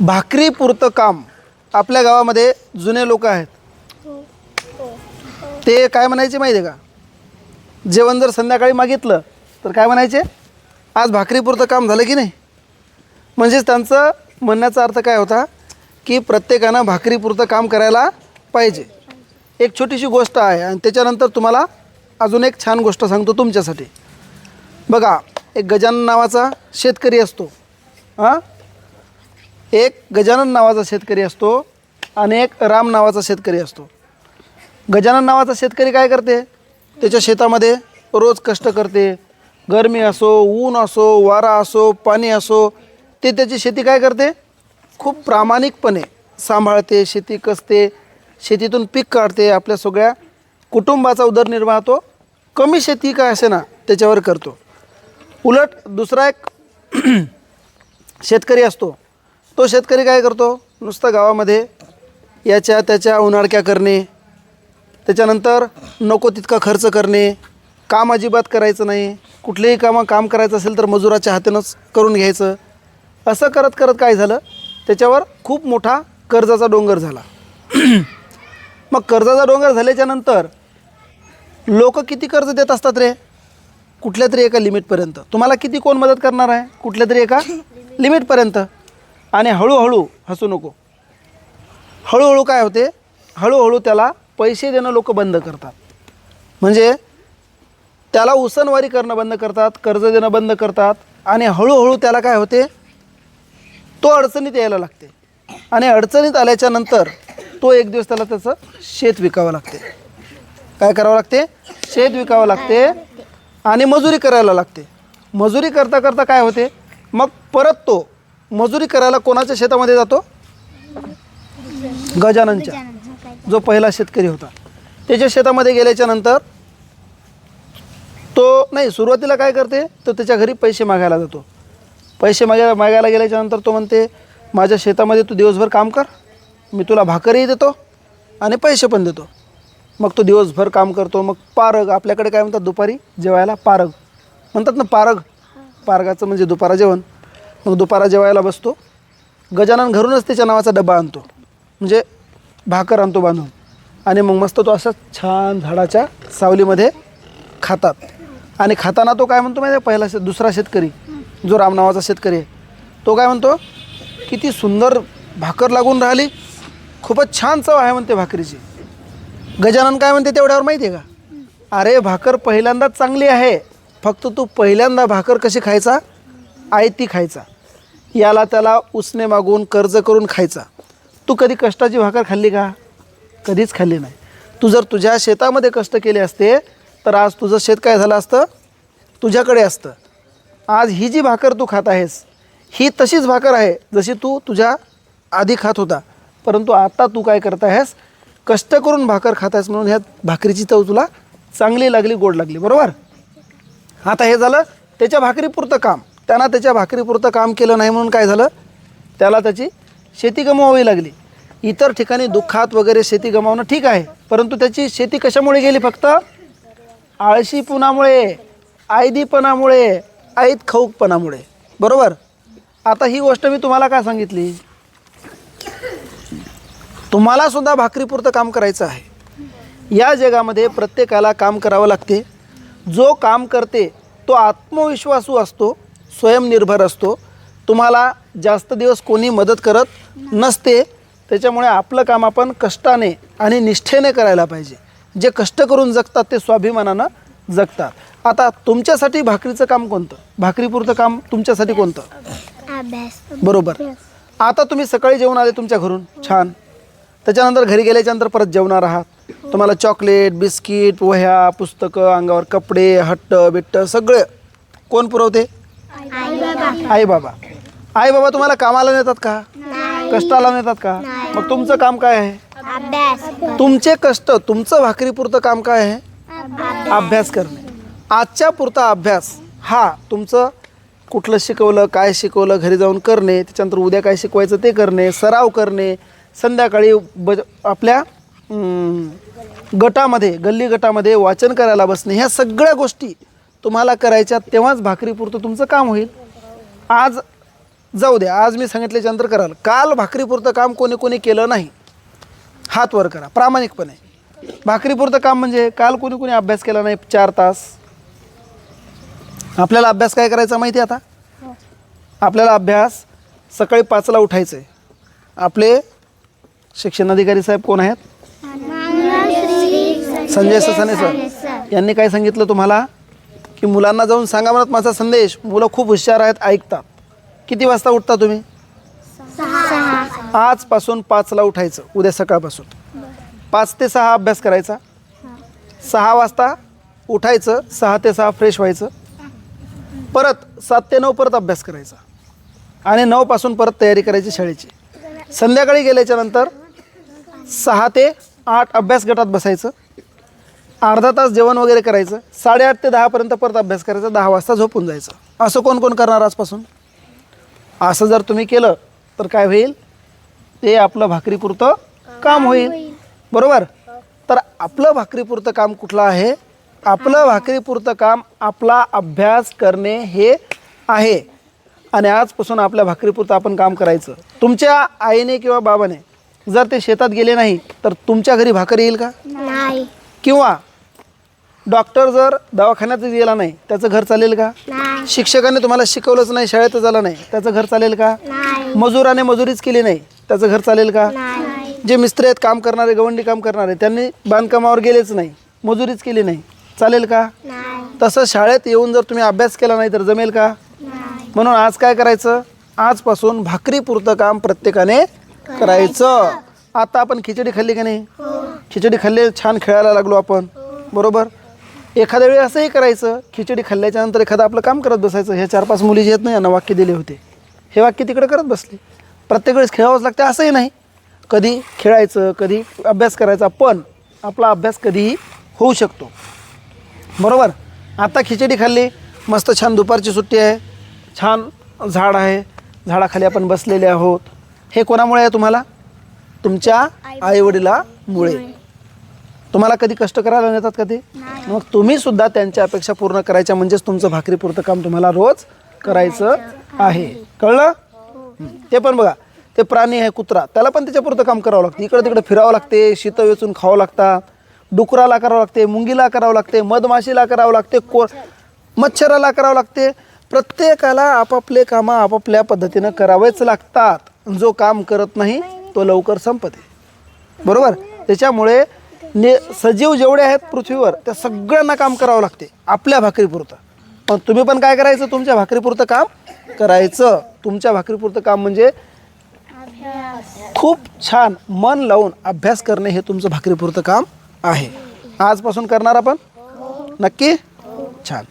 भाकरीपुरतं काम आपल्या गावामध्ये जुने लोक आहेत. ते काय म्हणायचे माहिती आहे का? जेवण जर संध्याकाळी मागितलं तर काय म्हणायचे? आज भाकरीपुरतं काम झालं की नाही? म्हणजेच त्यांचं म्हणण्याचा अर्थ काय होता? की प्रत्येकानं भाकरीपुरतं काम करायला पाहिजे. एक छोटीशी गोष्ट आहे आणि त्याच्यानंतर तुम्हाला अजून एक छान गोष्ट सांगतो तुमच्यासाठी. बघा एक गजानन नावाचा शेतकरी असतो. हां? एक गजानन नावाचा शेतकरी असतो आणि एक राम नावाचा शेतकरी असतो. गजानन नावाचा शेतकरी काय करते? त्याच्या शेतामध्ये रोज कष्ट करते. गरमी असो ऊन असो वारा असो पाणी असो ते त्याची शेती काय करते? खूप प्रामाणिकपणे सांभाळते शेती कसते शेतीतून पीक काढते आपल्या सगळ्या कुटुंबाचा उदरनिर्वाह तो कमी शेती काय असे ना त्याच्यावर करतो. उलट दुसरा एक शेतकरी असतो. तो शेतकरी काय करतो? नुसतं गावामध्ये याच्या त्याच्या उन्हाळक्या करणे त्याच्यानंतर नको तितका खर्च करणे काम अजिबात करायचं नाही. कुठलेही कामं काम करायचं असेल तर मजुराच्या हातानंच करून घ्यायचं. असं करत करत काय झालं? त्याच्यावर खूप मोठा कर्जाचा डोंगर झाला. मग कर्जाचा डोंगर झाल्याच्यानंतर लोक किती कर्ज देत असतात रे? कुठल्या तरी एका लिमिटपर्यंत. तुम्हाला किती कोण मदत करणार आहे? कुठल्या तरी एका लिमिटपर्यंत. आणि हळूहळू हसू नको. हळूहळू काय होते? हळूहळू त्याला पैसे देणं लोक बंद करतात. म्हणजे त्याला उसनवारी करणं बंद करतात कर्ज देणं बंद करतात आणि हळूहळू त्याला काय होते? तो अडचणीत यायला लागते. आणि अडचणीत आल्याच्यानंतर तो एक दिवस त्याला त्याचं शेत विकावं लागते. काय करावं लागते? शेत विकावं लागते आणि मजुरी करायला लागते. मजुरी करता करता काय होते? मग परत तो मजुरी करायला कोणाच्या शेतामध्ये जातो? गजाननच्या. जो पहिला शेतकरी होता. त्याच्या शेतामध्ये गेल्याच्यानंतर तो नाही सुरुवातीला काय करते? तर त्याच्या घरी पैसे मागायला जातो. पैसे मागायला मागायला गेल्याच्यानंतर तो म्हणते माझ्या शेतामध्ये तू दिवसभर काम कर. मी तुला भाकरही देतो आणि पैसे पण देतो. मग तो दिवसभर काम करतो. मग पारग आपल्याकडे काय म्हणतात दुपारी? जेवायला पारग. म्हणतात ना पारग? पारगाचं म्हणजे दुपारा जेवण. मग दुपारा जेवायला बसतो. गजानन घरूनच त्याच्या नावाचा डबा आणतो. म्हणजे भाकर आणतो बांधून. आणि मग मस्त तो असा छान झाडाच्या सावलीमध्ये खातात. आणि खाताना तो काय म्हणतो माहिती आहे पहिला शेत दुसरा शेतकरी जो राम नावाचा शेतकरी आहे. तो काय म्हणतो किती सुंदर भाकर लागून राहिली. खूपच छान चव आहे म्हणते भाकरीची. गजानन काय म्हणते तेवढ्यावर माहिती आहे का? अरे भाकर पहिल्यांदाच चांगली आहे. फक्त तू पहिल्यांदा भाकर कशी खायचा? आयती खायचा. याला त्याला उसने मागून कर्ज करून खायचा. तू कधी कष्टाची भाकर खाल्ली का? कधीच खाल्ली नाही. तू जर तुझ्या शेतामध्ये कष्ट केले असते तर आज तुझं शेत काय झालं असतं? तुझ्याकडे असतं. आज ही जी भाकर तू खात आहेस ही तशीच भाकर आहे जशी तू तुझ्या आधी खात होता. परंतु आता तू काय करत आहेस? कष्ट करून भाकर खात आहेस म्हणून ह्या भाकरीची चव तुला चांगली लागली गोड लागली. बरोबर? आता हे झालं त्याच्या भाकरीपुरतं काम. त्यांना त्याच्या भाकरीपुरतं काम केलं नाही म्हणून काय झालं? त्याला त्याची शेती गमवावी लागली. इतर ठिकाणी दुःखात वगैरे शेती गमावणं ठीक आहे परंतु त्याची शेती कशामुळे गेली फक्त? आळशीपणामुळे आयदीपणामुळे आईत खाऊकपणामुळे बरोबर? आता ही गोष्ट मी तुम्हाला काय सांगितली? तुम्हाला सुद्धा भाकरीपुरतं काम करायचं आहे. या जगामध्ये प्रत्येकाला काम करावं लागते. जो काम करते तो आत्मविश्वासू असतो. स्वयंनिर्भर असतो. तुम्हाला जास्त दिवस कोणी मदत करत नसते. त्याच्यामुळे आपलं काम आपण कष्टाने आणि निष्ठेने करायला पाहिजे. जे कष्ट करून जगतात ते स्वाभिमानानं जगतात. आता तुमच्यासाठी भाकरीचं काम कोणतं? भाकरीपुरतं काम तुमच्यासाठी कोणतं? बरोबर. आता तुम्ही सकाळी जेवण आले तुमच्या घरून. छान. त्याच्यानंतर घरी गेल्याच्यानंतर परत जेवणार आहात. तुम्हाला चॉकलेट बिस्किट वह्या पुस्तकं अंगावर कपडे हट्ट बिट्ट सगळे कोण पुरवते? आई बाबा. आई बाबा. आई बाबा तुम्हाला कामाला नेतात का? कष्टाला नेतात का? मग तुमचं काम काय आहे? तुमचे कष्ट तुमचं भाकरीपुरतं काम काय आहे? अभ्यास. करणे. आजच्या पुरता अभ्यास हा तुमचं कुठलं शिकवलं काय शिकवलं घरी जाऊन करणे त्याच्यानंतर उद्या काय शिकवायचं ते करणे सराव करणे संध्याकाळी ब आपल्या गटामध्ये गल्ली गटामध्ये वाचन करायला बसणे ह्या सगळ्या गोष्टी तुम्हाला करायच्या तेव्हाच भाकरीपुरतं तुमचं काम होईल. आज जाऊ द्या आज मी सांगितल्याच्यानंतर कराल. काल भाकरीपुरतं काम कोणी कोणी केलं नाही. हात वर करा प्रामाणिकपणे. भाकरीपुरतं काम म्हणजे काल कोणी कोणी अभ्यास केला नाही चार तास. आपल्याला अभ्यास काय करायचा माहिती आहे आता? आपल्याला अभ्यास सकाळी पाचला उठायचं आहे आपले शिक्षणाधिकारी साहेब कोण आहेत? संजय ससाने सर. यांनी काय सांगितलं तुम्हाला? की मुलांना जाऊन सांगा म्हणत माझा संदेश. मुलं खूप हुशार आहेत ऐकतात. किती वाजता उठता तुम्ही? आजपासून पाचला उठायचं उद्या सकाळपासून. पाच ते सहा अभ्यास करायचा. सहा वाजता उठायचं सहा ते सहा फ्रेश व्हायचं. परत सात ते नऊ परत अभ्यास करायचा. आणि नऊपासून परत तयारी करायची शाळेची. संध्याकाळी गेल्याच्यानंतर सहा ते आठ अभ्यास गटात बसायचं. अर्धा तास जेवण वगैरे करायचं साडेआठ ते दहापर्यंत परत अभ्यास करायचा दहा वाजता झोपून जायचं. असं कोण कोण करणार आजपासून? असं जर तुम्ही केलं तर काय होईल? ते आपलं भाकरीपुरतं काम होईल. बरोबर? तर आपलं भाकरीपुरतं काम कुठलं आहे? आपलं भाकरीपुरतं काम आपला अभ्यास करणे हे आहे. आणि आजपासून आपल्या भाकरीपुरतं आपण काम करायचं. तुमच्या आईने किंवा बाबाने जर ते शेतात गेले नाही तर तुमच्या घरी भाकर येईल का? नाही. किंवा डॉक्टर जर दवाखान्यात गेला नाही त्याचं घर चालेल का? नाही. शिक्षकाने तुम्हाला शिकवलंच नाही शाळेत झालं नाही त्याचं घर चालेल का? नाही. मजुराने मजुरीच केली नाही त्याचं घर चालेल का? नाही. जे मिस्त्री आहेत काम करणारे गवंडी काम करणारे त्यांनी बांधकामावर गेलेच नाही मजुरीच केली नाही चालेल का? नाही. तसं शाळेत येऊन जर तुम्ही अभ्यास केला नाही तर जमेल का? नाही. म्हणून आज काय करायचं? आजपासून भाकरीपुरतं काम प्रत्येकाने करायचं. आता आपण खिचडी खाल्ली का नाही? खिचडी खाल्ली छान खेळायला लागलो आपण. बरोबर? एखाद्या वेळी असंही करायचं खिचडी खाल्ल्याच्या नंतर एखादं आपलं काम करत बसायचं. हे चार पाच मुली जे आहेत ना यांना वाक्य दिले होते. हे वाक्य तिकडे करत बसले. प्रत्येक वेळेस खेळावंच लागते असंही नाही. कधी खेळायचं कधी अभ्यास करायचा पण आपला अभ्यास कधीही होऊ शकतो. बरोबर? आता खिचडी खाल्ली मस्त छान दुपारची सुट्टी आहे. छान झाड आहे. झाडाखाली आपण बसलेले आहोत. हे कोणामुळे आहे तुम्हाला? तुमच्या आईवडिलामुळे. तुम्हाला कधी कष्ट करायला नेतात कधी मग तुम्ही सुद्धा त्यांच्या अपेक्षा पूर्ण करायच्या म्हणजेच तुमचं भाकरीपुरतं काम तुम्हाला रोज करायचं आहे. कळलं. ते पण बघा ते प्राणी आहे कुत्रा त्याला पण त्याच्यापुरतं काम करावं लागतं. इकडे तिकडे फिरावं लागते शीत वेचून खावं लागतात डुकराला करावं लागते मुंगीला करावं लागते मधमाशीला करावं लागते को मच्छराला करावं लागते. प्रत्येकाला आपापले कामं आपापल्या पद्धतीनं करावेच लागतात. जो काम करत नाही तो लवकर संपते. बरोबर? त्याच्यामुळे ने सजीव जेवढे आहेत पृथ्वीवर त्या सगळ्यांना काम करावं लागते आपल्या भाकरीपुरतं. पण तुम्ही पण काय करायचं तुमच्या भाकरीपुरतं काम करायचं. तुमच्या भाकरीपुरतं काम म्हणजे खूप छान मन लावून अभ्यास करणे हे तुमचं भाकरीपुरतं काम आहे. आजपासून करणार आपण? नक्की? छान.